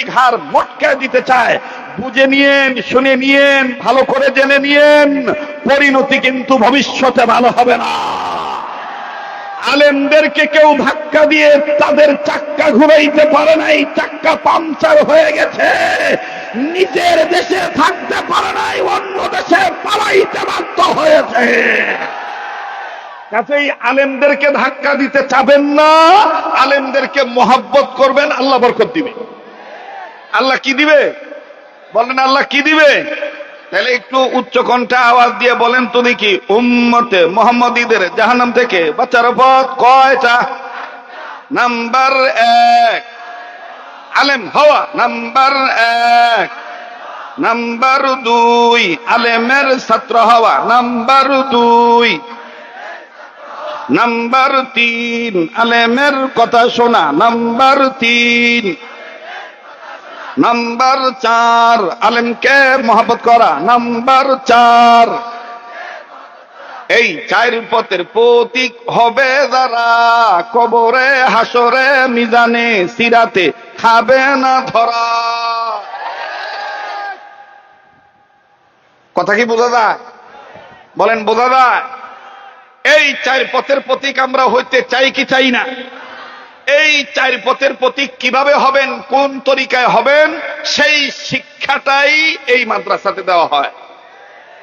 যদি ঘাড় মটকে দিতে চায়। বুঝে নিয়েন, শুনে নিয়েন, ভালো করে জেনে নিয়েন, পরিণতি কিন্তু ভবিষ্যতে ভালো হবে না। আলেমদেরকে কেউ ধাক্কা দিয়ে তাদের চাক্কা ঘুরাইতে পারে নাই, চাক্কা পাংচার হয়ে গেছে। নিজের দেশে থাকতে পারে নাই, অন্য দেশে পালাইতে বাধ্য হয়েছে। কাছেই আলেমদেরকে ধাক্কা দিতে চাবেন না, আলেমদেরকে মোহাব্বত করবেন, আল্লাহ বরকত দিবে। আল্লাহ কি দিবে? বলেন, আল্লাহ কি দিবে? তাহলে একটু উচ্চ কণ্ঠে আওয়াজ দিয়ে বলেন তো দেখি উম্মতে মোহাম্মদীদের জাহান্নাম থেকে বাচ্চার পথ কয়টা? নাম্বার এক। আলেম হওয়া, নাম্বার এক। নাম্বার দুই, আলেমের ছাত্র হওয়া, নাম্বার দুই। নাম্বার তিন, আলেমের কথা শোনা, নাম্বার তিন। নাম্বার চার, আলেমকে মহাবত করা। নাম্বার চার। এই চার পথের প্রতীক হবে যারা। কবরে হাসরে মিজানে, সিরাতে খাবে না ধরা। কথা কি বোঝা যায়? বলেন, বোঝা যায়? এই চার পথের প্রতীক আমরা হইতে চাই কি চাই না? এই চার পথের প্রতীক কীভাবে হবেন, কোন তরিকায় হবেন, সেই শিক্ষাটাই এই মাদ্রাসাতে দেওয়া হয়।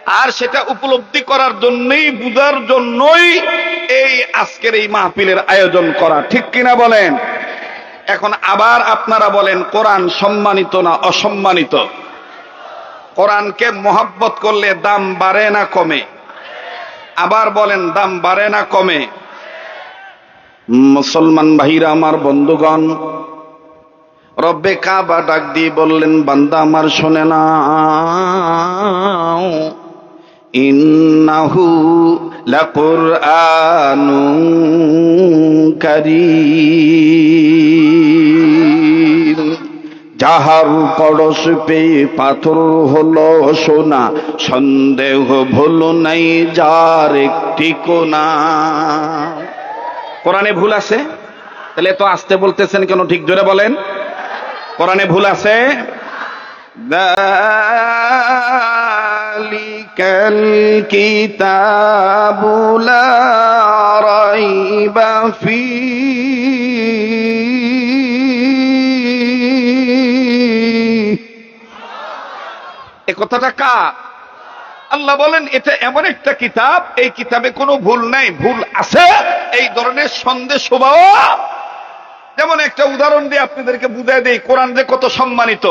আর সেটা উপলব্ধি করার জন্যই, বুঝার জন্যই এই আজকের এই মাহফিলের আয়োজন করা। ঠিক কিনা বলেন? এখন আবার আপনারা বলেন, কোরআন সম্মানিত না অসম্মানিত? কোরআনকে মহাব্বত করলে দাম বাড়ে না কমে? আবার বলেন, দাম বাড়ে না কমে? মুসলমান ভাইরা, আমার বন্ধুগণ, রব্বে কাবা ডাক দিয়ে বললেন, বান্দা আমার শোনে না। ইন্নাহু লাকুরআনু কারীম। যাহার পরশ পেয়ে পাথর হলো সোনা, সন্দেহ ভুল নাই যার একটি কোনা। কোরআনে ভুল আছে? তাহলে তো আসতে বলতেছেন কেন? ঠিক জোরে বলেন। কোরআনে ভুল আছে? দালিকাল কিতাবু লা রাইবা ফীহি এ কথাটা কা আল্লাহ বলেন, এটা এমন একটা কিতাব, এই কিতাবে কোনো ভুল নাই, ভুল আছে। এই ধরনের সন্দেশ যেমন একটা উদাহরণ দিয়ে আপনাদেরকে বুঝাই দেই, কোরআন যে কত সম্মানিত।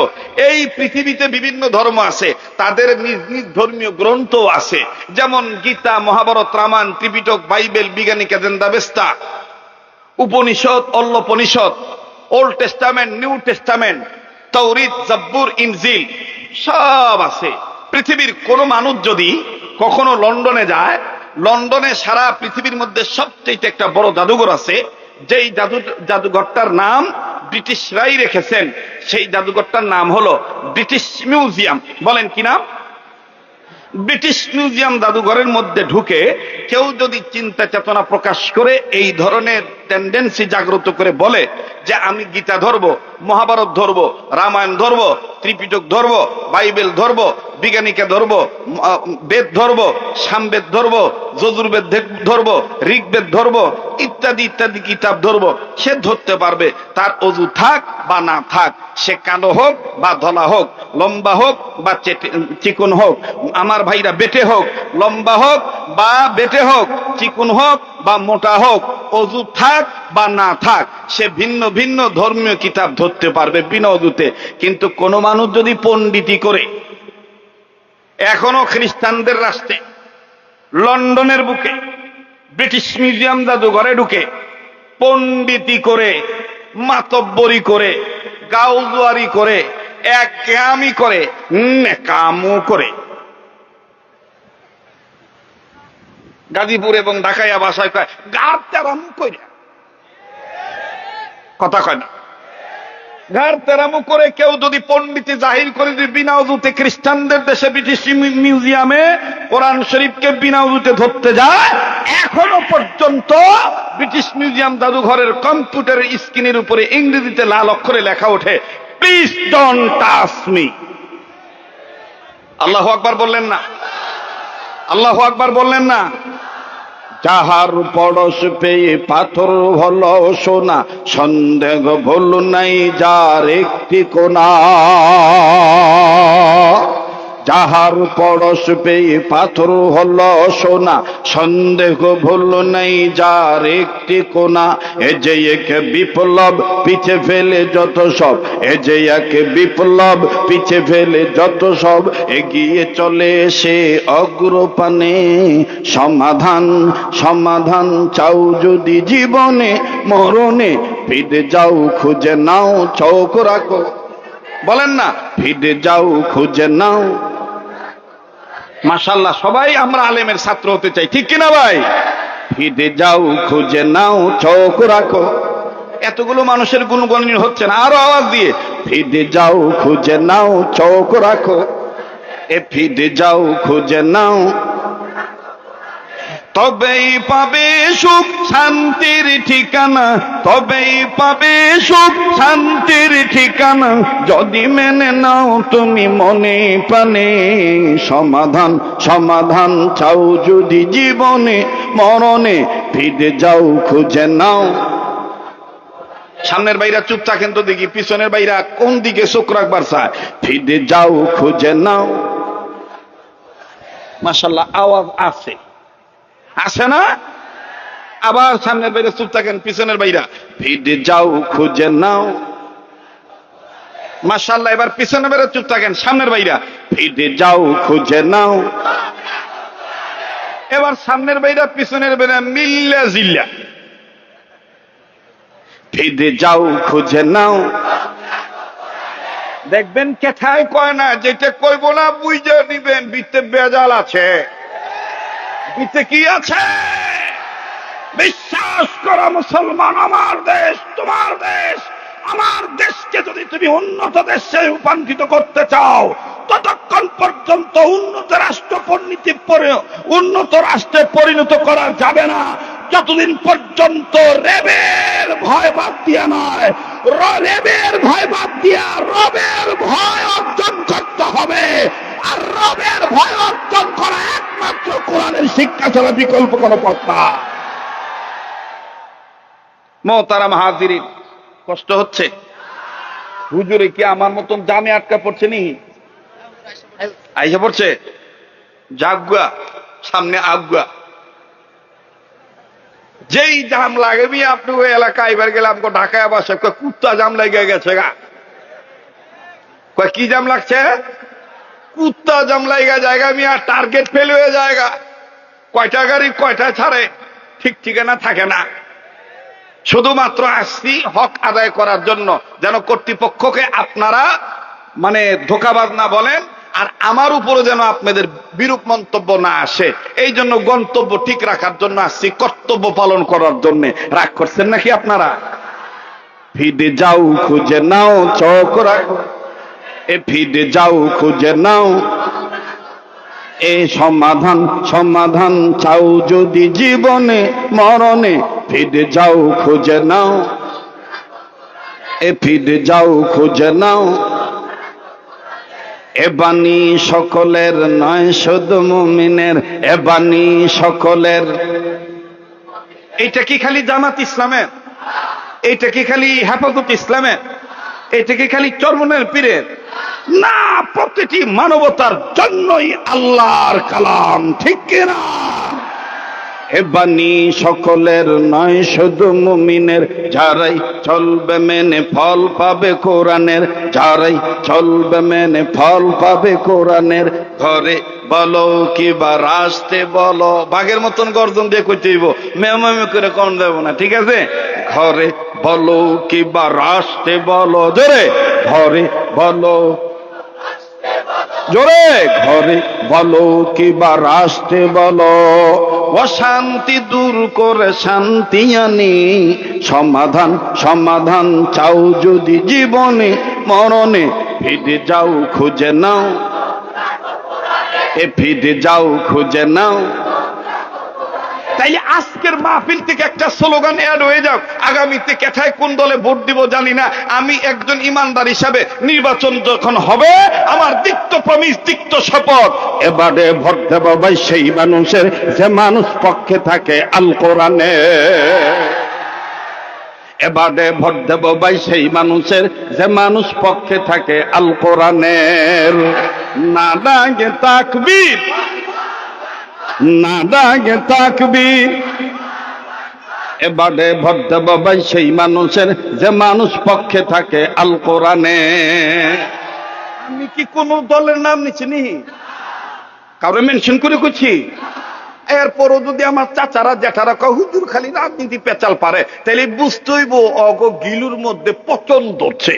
এই পৃথিবীতে বিভিন্ন ধর্ম আছে, তাদের নিজ নিজ ধর্মীয় গ্রন্থ আছে। যেমন গীতা, মহাভারত, রামায়ণ, ত্রিপিটক, বাইবেল বিজ্ঞানী বেস্তা। উপনিষদ, অল্লপনিষদ, ওল্ড টেস্টামেন্ট, নিউ টেস্টামেন্ট তৌরিত জব্বুর, ইনজিল, সব আছে। পৃথিবীর কোন মানুষ যদি কখনো লন্ডনে যায়, লন্ডনে সারা পৃথিবীর মধ্যে সবচেয়ে একটা বড় জাদুঘর আছে, যেই জাদু জাদুঘরটার নাম ব্রিটিশরাই রেখেছেন। সেই জাদুঘরটার নাম হলো ব্রিটিশ মিউজিয়াম। বলেন কি নাম? ব্রিটিশ মিউজিয়াম জাদুঘরের মধ্যে ঢুকে কেউ যদি চিন্তা চেতনা প্রকাশ করে এই ধরনের টেন্ডেন্সি জাগ্রত করে বলে যে আমি গীতা ধরব মহাভারত ধরবো, রামায়ণ ধরবো, ত্রিপিটক ধরবো, বাইবেল ধরবো, বিজ্ঞানীকে ধরবো বেদ ধরবো, সামবেদ ধরবো, যজুর্বেদ ধরবো, ঋগ্বেদ ধরব, ইত্যাদি ইত্যাদি কিতাব ধরবো। সে ধরতে পারবে, তার অজু থাক বা না থাক, সে কালো হোক বা ধলা হোক, লম্বা হোক বা চিকন হোক, আমার ভাইরা বেটে হোক, লম্বা হোক বা বেটে হোক, চিকুন হোক বা মোটা হোক, অজু থাক বা না থাক, সে ভিন্ন ভিন্ন ধর্মীয় কিতাব ধরতে পারবে বিনা অজুতে কিন্তু কোন মানুষ যদি পণ্ডিতি করে, এখনও খ্রিস্টানদের রাষ্ট্রে, লন্ডনের বুকে, ব্রিটিশ মিউজিয়াম জাদুঘরে ঢুকে, পণ্ডিতি করে, মাতব্বরি করে, গাউজুয়ারি করে এক গ্যামি করে নেকামও করে। গাজীপুর এবং ঢাকাইয়া বাসায় কয় গার তেরাম কইরা। কথা কয় না। গার তেরামু করে কেউ যদি পণ্ডিতি জাহির করে যদি বিনা উজুতে খ্রিস্টানদের দেশে ব্রিটিশ মিউজিয়ামে কোরআন শরীফকে বিনা উজুতে ধরতে যায়, এখনও পর্যন্ত ব্রিটিশ মিউজিয়াম জাদুঘরের কম্পিউটারের স্ক্রিনের উপরে ইংরেজিতে লাল অক্ষরে লেখা ওঠে প্লিজ ডোন্ট টাচ মি আল্লাহ আকবার বললেন না। আল্লাহ আকবার বললেন না। যাহার পড়স পেয়ে পাথর হল সোনা সন্দেহ ভুল নাই যার একটি কোনা যাহার পড়স পেয়ে পাথর হল সোনা, সন্দেহ ভুল নাই যার একটি কোনা। এ যে এক বিপ্লব, পিছে ফেলে যত সব। এ যে এক বিপ্লব, পিছে ফেলে যত সব। এগিয়ে চলে সে অগ্রপানে। সমাধান সমাধান চাও যদি জীবনে, মরণে। ফিরে যাও, খুঁজে নাও চৌক রাখো। বলেন না ফিরে যাও, খুঁজে নাও। মাশাল্লাহ সবাই আমরা আলেমের ছাত্র হতে চাই। ঠিক কিনা ভাই? ফিরে যাও, খুঁজে নাও, চোখ রাখো। এতগুলো মানুষের গুণগণ হচ্ছে না, আরও আওয়াজ দিয়ে। ফিরে যাও, খুঁজে নাও, চোখ রাখো। এ ফিরে যাও, খুঁজে নাও। তবেই পাবে সুখ, শান্তির ঠিকানা। তবেই পাবে সুখ, শান্তির ঠিকানা। যদি মেনে নাও তুমি মনে প্রাণে সমাধান সমাধান চাও যদি জীবনে, মরণে ফিরে যাও, খুঁজে নাও। সামনের বাইরা চুপ থাকেন তো দেখি, পিছনের বাইরা কোন দিকে চোখ রাখবার চায়? ফিরে যাও, খুঁজে নাও। মাসাল্লাহ আওয়াজ আছে। আছে না? আবার সামনের বাইরে চুপ থাকেন, পিছনের বাইরা। ফিরে যাও, খুঁজে নাও। মাসাল্লাহ এবার পিছনের বাইরে চুপ থাকেন, সামনের বাইরা। ফিরে যাও, খুঁজে নাও। এবার সামনের বাইরা, পিছনের বাইরা মিল্লা জিল্লা। ফিরে যাও, খুঁজে নাও। দেখবেন কেথায় কয় না, যেটা কইব না, বুঝে নিবেন বিতে বেজাল আছে। বিতে কি আছে? বিশ্বাস করা মুসলমান, আমার দেশ, তোমার দেশ, আমার দেশকে যদি তুমি উন্নত দেশে রূপান্তরিত করতে চাও, ততক্ষণ পর্যন্ত উন্নত রাষ্ট্র পরিণতি পরে, উন্নত রাষ্ট্রে পরিণত করা যাবে না। যতদিন পর্যন্ত রেবের ভয় বাদ দিয়া নয় রেবের ভয় বাদ দিয়া রবের ভয় অর্জন করতে হবে। আর রবের ভয় অর্জন করা একমাত্র কোরআনের শিক্ষা ছাড়া বিকল্প পথ না। মহতারা কষ্ট হচ্ছে? হুজুরে কি আমার মতন জামে আটকা পড়ছে নি? আইসা পড়ছে? জাগুয়া সামনে আগুয়া। যেই জাম লাগে মি, আপনি ওই এলাকায় এবার গেলাম গো ঢাকায় কয় কুত্তা জাম লেগে গেছে গা। কি জাম লাগছে? কুত্তা জাম লাগা জায়গা মিয়া টার্গেট ফেল হয়ে জায়গা কয়টা গাড়ি, কয়টা ছাড়ে, ঠিক ঠিকানা থাকে না। শুধুমাত্র আসছি হক আদায় করার জন্য, যেন কর্তৃপক্ষকে আপনারা মানে ধোকাবাজ না বলেন, আর আমার উপরে যেন আপনাদের বিরূপ মন্তব্য না আসে। এই জন্য গন্তব্য ঠিক রাখার জন্য আসছি, কর্তব্য পালন করার জন্য। রাগ করছেন নাকি আপনারা? ফিরে যাও, খুঁজে নাও চক রাখো। এ ফিরে যাও, খুঁজে নাও। এ সমাধান সমাধান চাও যদি জীবনে, মরণে। ফিরে যাও, খুঁজে নাও। এ ফিরে যাও, খুঁজে নাও। এ বাণী সকলের নয়, শুধু মুমিনের। এ বাণী সকলের। এইটা কি খালি জামাত ইসলামের? এইটা কি খালি হেফাজত ইসলামের? এটা কি খালি চর্মনের পীরের না, প্রতিটি মানবতার জন্যই আল্লাহর কালাম, ঠিক কিনা? বাণী সকলের নয়, শুধু মুমিনের। যারাই চলবে মেনে ফল পাবে কোরআনের। যারাই চলবে মেনে ফল পাবে কোরআনের। ঘরে বলো কি বা রাস্তে বলো, বাঘের মতন গর্জন দিয়ে কইতে হইব মেমে করে কম দেব না, ঠিক আছে? ঘরে বলো কি বা রাস্তে বলো, জোরে, ঘরে বলো। জোরে, ঘরে বলো কিবা রাষ্ট্রে বলো। অশান্তি দূর করে শান্তি আনি, সমাধান সমাধান চাও যদি জীবনে, মরণে ফিরে যাও, খুঁজে নাও। এ ফিরে যাও, খুঁজে নাও। তাইলে আজকের মাহফিল থেকে একটা স্লোগান অ্যাড হয়ে যাও আগামীতে কেঠায় কোন দলে ভোট দিব জানি না। আমি একজন ইমানদার হিসাবে নির্বাচন যখন হবে, আমার দিক্ত প্রমিস দিক্ত শপথ। এবারে ভোট দেব ভাই সেই মানুষের, যে মানুষ পক্ষে থাকে আল কোরআনে। এবারে ভোট দেব ভাই সেই মানুষের, যে মানুষ পক্ষে থাকে আল কোরআনের। না ডাকে তাকবীর। না ডাকে তাকবীর। এবারে ভোট দেব ভাই সেই মানুষের যে মানুষ পক্ষে থাকে আল কোরআনে আমি কি কোন দলের নাম নিচ্ছি নি? কাউরে মেনশন করে করছি এরপরও যদি আমার চাচারা জ্যাঠারা কয় হুজুর খালি রাজনীতি পেঁচাল পারে। তাহলে বুঝতে হইব অগ গিলুর মধ্যে পচন ধরছে।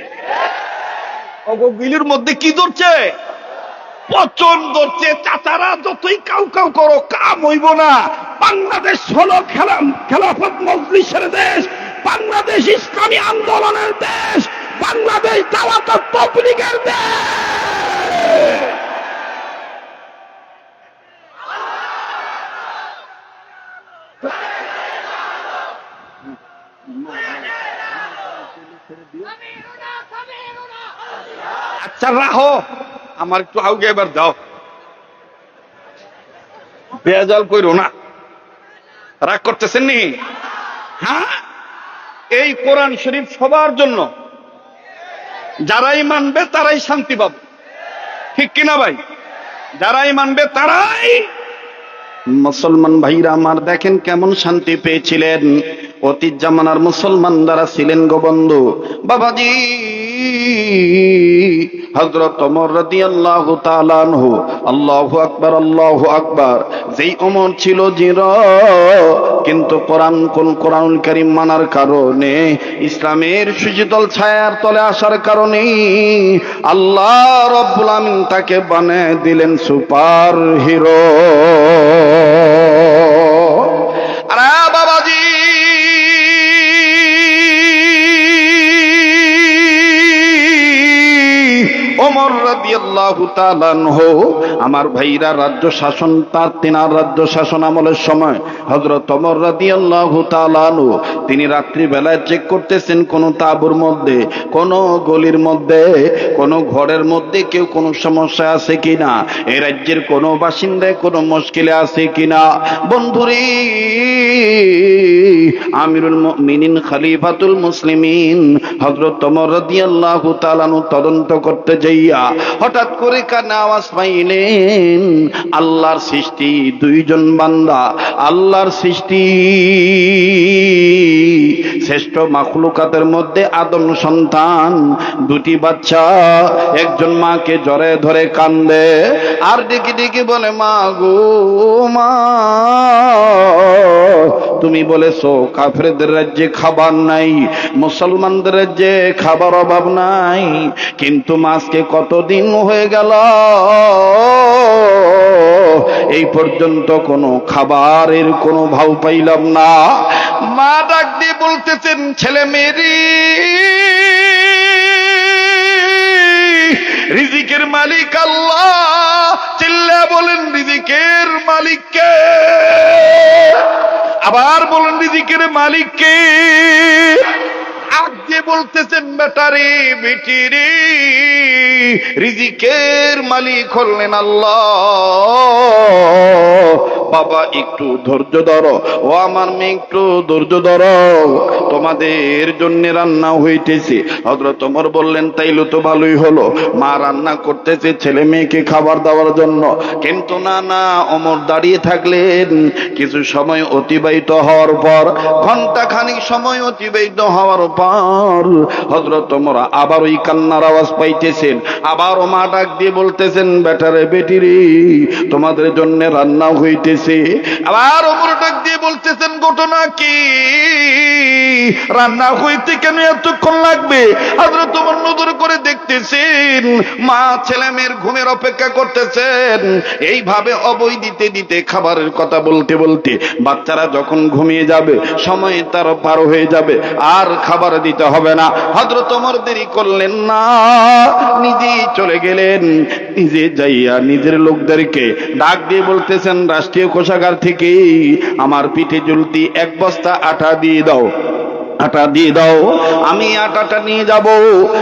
অগ গিলুর মধ্যে কি ধরছে? পচন ধরছে চাচারা যতই কাউ কাউ করো, কাম হইব না। বাংলাদেশ হলো খেলাম খেলাফত মজলিসের দেশ। বাংলাদেশ ইসলামী আন্দোলনের দেশ। বাংলাদেশ দাওয়াত তবলিগের দেশ। আচ্ছা রাহো আমার একটু আউগে এবার দাও বেজাল কইরো না। রাগ করতেছেন নি? হ্যাঁ? এই কোরআন শরীফ সবার জন্য। যারাই মানবে তারাই শান্তি পাবে। ঠিক কিনা ভাই? যারাই মানবে তারাই। মুসলমান ভাইরা আমার দেখেন কেমন শান্তি পেয়েছিলেন। অতীত জামানার মুসলমান দ্বারা ছিলেন গো বন্ধু। বাবাজি। আনহু, আল্লাহু আকবার আল্লাহু আকবার। কিন্তু কোন মানার কারণে, ইসলামের সুশীতল ছায়ার তলে আসার কারণে আল্লাহ রব্বুল আমিন তাকে বানিয়ে দিলেন সুপার হিরো amor আমার ভাইরা রাজ্য শাসন, তার তিনার রাজ্য শাসন আমলের সময় হযরত ওমর রাদিয়াল্লাহু তাআলা আনহু, তিনি রাত্রি বেলায় চেক করতেছেন কোন তাঁবুর মধ্যে, কোন গলির মধ্যে, কোন ঘরের মধ্যে কেউ কোন সমস্যা আছে কিনা এই রাজ্যের কোন বাসিন্দায় কোন মুশকিলে আছে কিনা? বন্ধুরে, আমিরুল মুমিনিন, খলিফাতুল মুসলিমিন, হযরত ওমর রাদিয়াল্লাহু তাআলা আনহু তদন্ত করতে যাইয়া হঠাৎ করে কানে আওয়াজ পাইলেন আল্লাহর সৃষ্টি দুইজন বান্দা আল্লাহর সৃষ্টি। শ্রেষ্ঠ মাখলুকাতের মধ্যে আদম সন্তান, দুটি বাচ্চা, একজন মাকে জরে ধরে কান্দে, আর ডেকে ডেকে বলে, মা গো, মা, তুমি বলেছ কাফেরদের রাজ্যে খাবার নাই, মুসলমানদের রাজ্যে খাবার অভাব নাই, কিন্তু মাছকে কতদিন হয়ে গেল? এই পর্যন্ত কোনো খাবারের কোনো ভাও পাইলাম না। মা ডাক দিয়ে বলতেছেন ছেলে মেরি। রিজিকের মালিক আল্লাহ চিল্লা বলেন রিজিকের মালিককে আবার বলেন রিজিকের মালিককে আগ বলতেছেন বেটারে বেটি রে রিজিকের মালিক হলেন আল্লাহ। বাবা, একটু ধৈর্য ধরো। ও আমার মেয়ে, একটু ধৈর্য ধরো। তোমাদের জন্য রান্না হইতেছে। হজরত ওমর বললেন, তাইলে তো ভালোই হলো। মা রান্না করতেছে ছেলে মেয়েকে খাবার দেওয়ার জন্য। কিন্তু না না অমর দাঁড়িয়ে থাকলেন। কিছু সময় অতিবাহিত হওয়ার পর ঘণ্টা খানিক সময় অতিবাহিত হওয়ার পর হজরত ওমর আবার ওই কান্নার আওয়াজ পাইতেছেন। আবারও মা ডাক দিয়ে বলতেছেন, বেটারে বেটিরে, তোমাদের জন্য রান্না হইতেছে। আবার ওপর ডাক দিয়ে বলতেছেন, ঘটনা কি? রান্না হইতে কেন এতক্ষণ লাগবে? আদর তোমার নজর করে দেখতেছেন, মা ছেলে মেয়ের ঘুমের অপেক্ষা করতেছেন। এইভাবে অবৈ দিতে দিতে খাবারের কথা বলতে বলতে বাচ্চারা যখন ঘুমিয়ে যাবে, সময় তার পার হয়ে যাবে। আর খাবার দিতে হবে না। হজরত অমর দেরি করলেন না। নিজেই চলে গেলেন। নিজে যাইয়া নিজের লোকদেরকে ডাক দিয়ে বলতেছেন, রাষ্ট্রীয় কোষাগার থেকেই আমার পিঠে জুলতি এক বস্তা আটা দিয়ে দাও। আটা দিয়ে দাও। আমি আটাটা নিয়ে যাব।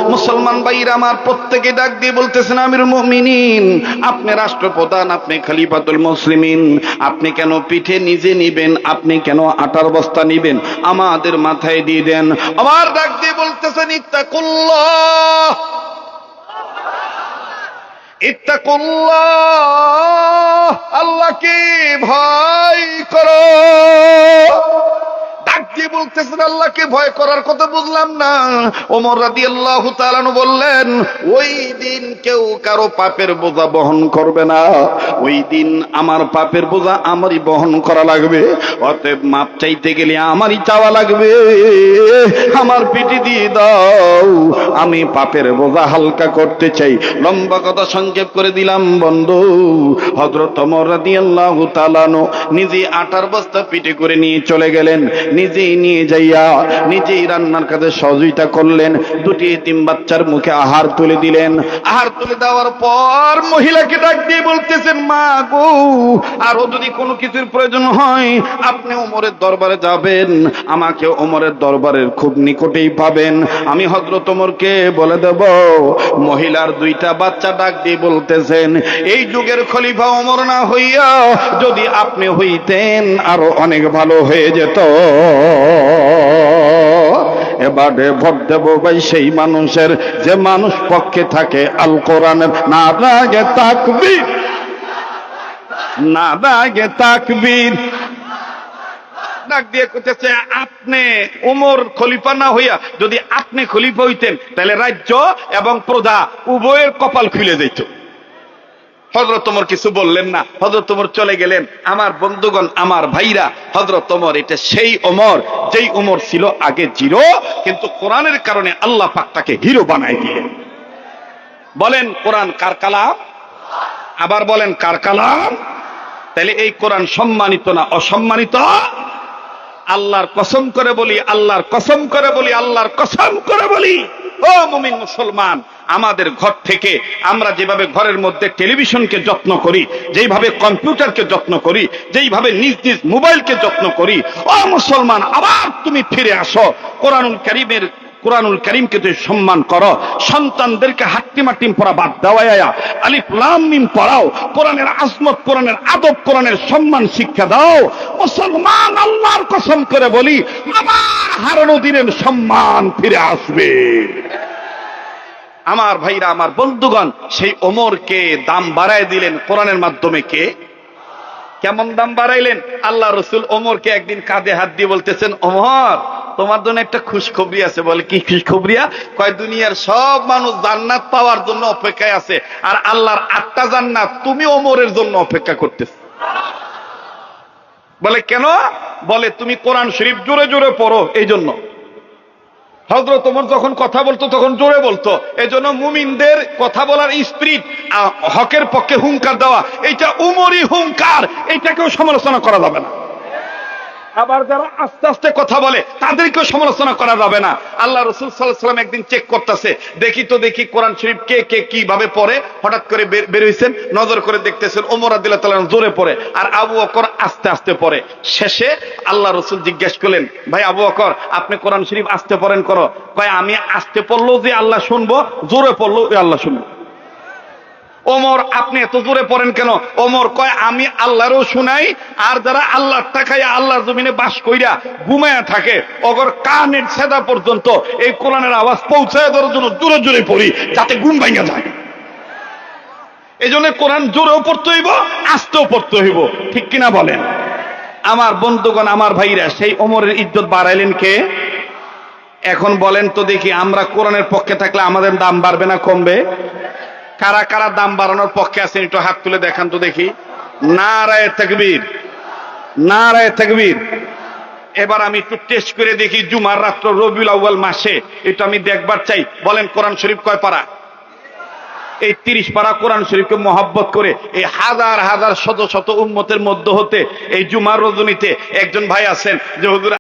মুসলমান ভাইরা আমার প্রত্যেকে ডাক দিয়ে বলতেছেন, আমির মুমিনিন, আপনি রাষ্ট্রপ্রধান, আপনি খলিফাতুল মুসলিমিন, আপনি কেন পিঠে নিজে নিবেন, আপনি কেন আটার বস্তা নিবেন? আমাদের মাথায় দিয়ে দেন। আমার ডাক দিয়ে বলতেছেন, ইত্তাকুল্লাহ। ইত্তাকুল্লাহ আল্লাহকে ভয়? আল্লাহকে ভয় করার কথা বুঝলাম না। ওমর রাদি আল্লাহ বললেন, ওই দিন কেউ কারও পাপের বোঝা বহন করবে না। ওই দিন আমার পাপের বোঝা আমারই বহন করা লাগবে। অতএব মাপ চাইতে গেলে আমারই চাওয়া লাগবে। আমার পিটি দিয়ে দাও। আমি পাপের বোঝা হালকা করতে চাই। লম্বা কথা সংক্ষেপ করে দিলাম, বন্ধু। হজরত ওমর রাদিয়াল্লাহু তাআলানো নিজে আটার বস্তা পিঠে করে নিয়ে চলে গেলেন। নিজেই নিয়ে যাইয়া নিজেই রান্নার কাজে সহযোগিতা করলেন। দুটি এতিম বাচ্চার মুখে আহার তুলে দিলেন। আহার তুলে দেওয়ার পর মহিলাকে ডাক দিয়ে বলতেছেন মা গো, আরও যদি কোনো কিছুর প্রয়োজন হয়, আপনি ওমরের দরবারে যাবেন। আমাকে ওমরের দরবারের খুব নিকটেই পাবেন। আমি হজরত ওমরকে বলে দেব, মহিলার দুইটা বাচ্চা ডাক দিয়ে বলতেছেন, এই যুগের খলিফা ওমর না হইয়া যদি আপনি হইতেন, আরও অনেক ভালো হয়ে যেত। এবারে ভোট দেব ভাই সেই মানুষের। যে মানুষ পক্ষে থাকে, আল কোরআনের না রাগে তাকবীর। না রাগে তাকবীর। ডাক দিয়ে করতেছে আপনি ওমর খলিফা না হইয়া যদি আপনি খলিফা হইতেন, তাহলে রাজ্য এবং প্রজা উভয়ের কপাল খুলে যেত হজরত তোমর কিছু বললেন না। হজরত তোমর চলে গেলেন। আমার বন্ধুগণ, আমার ভাইরা হজরত তোমর এটা সেই ওমর, যেই ওমর ছিল আগে জিরো, কিন্তু কোরআনের কারণে আল্লাহ পাক তাকে হিরো বানায় দিলেন। বলেন, কোরআন কার কালাম? আবার বলেন, কার কালাম? তাহলে এই কোরআন সম্মানিত না অসম্মানিত? আল্লাহর কসম করে বলি, আল্লাহর কসম করে বলি, আল্লাহর কসম করে বলি। ও মুমিন মুসলমান আমাদের ঘর থেকে আমরা যেভাবে ঘরের মধ্যে টেলিভিশনকে যত্ন করি, যেইভাবে কম্পিউটারকে যত্ন করি, যেইভাবে নিজ নিজ মোবাইলকে যত্ন করি ও মুসলমান, আবার তুমি ফিরে আসো। কোরআনুল করিমের, কোরআনুল করিমকে তুই সম্মান করো। সন্তানদেরকে হাট্টি মাটিম পড়া বাদ দেওয়াইয়া আলিফ লাম পড়াও, কোরআনের আজমত, কোরআনের আদব, কোরআনের সম্মান শিক্ষা দাও। মুসলমান, আল্লাহর কসম করে বলি, আমার হারানো দিনের সম্মান ফিরে আসবে। আমার ভাইরা, আমার বন্ধুগণ, সেই ওমরকে দাম বাড়ায় দিলেন কোরআনের মাধ্যমে কে? কেমন দাম বাড়াইলেন? আল্লাহ রসুল ওমরকে একদিন কাঁধে হাত দিয়ে বলতেছেন, ওমর, তোমার জন্য একটা খুশখবরি আছে। বলে, কি খুশখবরিয়া কয়, দুনিয়ার সব মানুষ জান্নাত পাওয়ার জন্য অপেক্ষায় আছে আর আল্লাহর আটটা জান্নাত তুমি ওমরের জন্য অপেক্ষা করতেছ। বলে, কেন? বলে, তুমি কোরআন শরীফ জোরে জোরে পড়ো এই জন্য হজরত তোমার যখন কথা বলতো, তখন জোরে বলতো। এজন্য মুমিনদের কথা বলার স্পিরিট হকের পক্ষে হুঙ্কার দেওয়া এটা উমরি হুঙ্কার এটাকেও সমালোচনা করা যাবে না। আবার যারা আস্তে আস্তে কথা বলে, তাদেরকেও সমালোচনা করা যাবে না। আল্লাহ রসুল সাল্লাম একদিন চেক করতেছে। দেখি তো দেখি কোরআন শরীফ কে কে কীভাবে পড়ে। হঠাৎ করে বের- হইছেন, নজর করে দেখতেছেন ওমর আদিল্লাহ তাআলা জোরে পড়ে আর আবু বকর আস্তে আস্তে পড়ে। শেষে আল্লাহ রসুল জিজ্ঞেস করলেন, ভাই আবু বকর, আপনি কোরআন শরীফ আস্তে পড়েন করো। কয়, আমি আস্তে পড়লেও যে আল্লাহ শুনব, জোরে পড়লেও ওই আল্লাহ শুনব। ওমর, আপনি এত জোরে পড়েন কেন? ওমর কয়, আমি আল্লাহরও শুনাই, আর যারা আল্লাহর টাকায় আল্লাহর জমিনে বাস কইরা ঘুমায়া থাকে অগর কানের ছেদা পর্যন্ত এই কোরআনের আওয়াজ পৌঁছায় দেওয়ার জন্য জোরে জোরে পড়ি, যাতে ঘুম ভাঙা যায়। এই জন্য কোরআন জোরেও পড়তে হইব, আস্তেও পড়তে হইব। ঠিক কিনা বলেন? আমার বন্ধুগণ, আমার ভাইরা, সেই ওমরের ইজ্জত বাড়াইলেন কে? এখন বলেন তো দেখি, আমরা কোরআনের পক্ষে থাকলে আমাদের দাম বাড়বে না, কমবে? কারা কারা দাম বাড়ানোর পক্ষে আছেন একটু হাত তুলে দেখান তো দেখি। না রায় তকবীর। না রায় তকবীর। এবার আমি একটু টেস্ট করে দেখি জুমার রাত্র রবিউল আউ্বাল মাসে, এটা আমি দেখবার চাই। বলেন কোরআন শরীফ কয় পারা? এই তিরিশ পারা কোরআন শরীফকে মহব্বত করে এই হাজার হাজার শত শত উন্মতের মধ্য হতে এই জুমার রজনীতে একজন ভাই আছেন যে হুজুর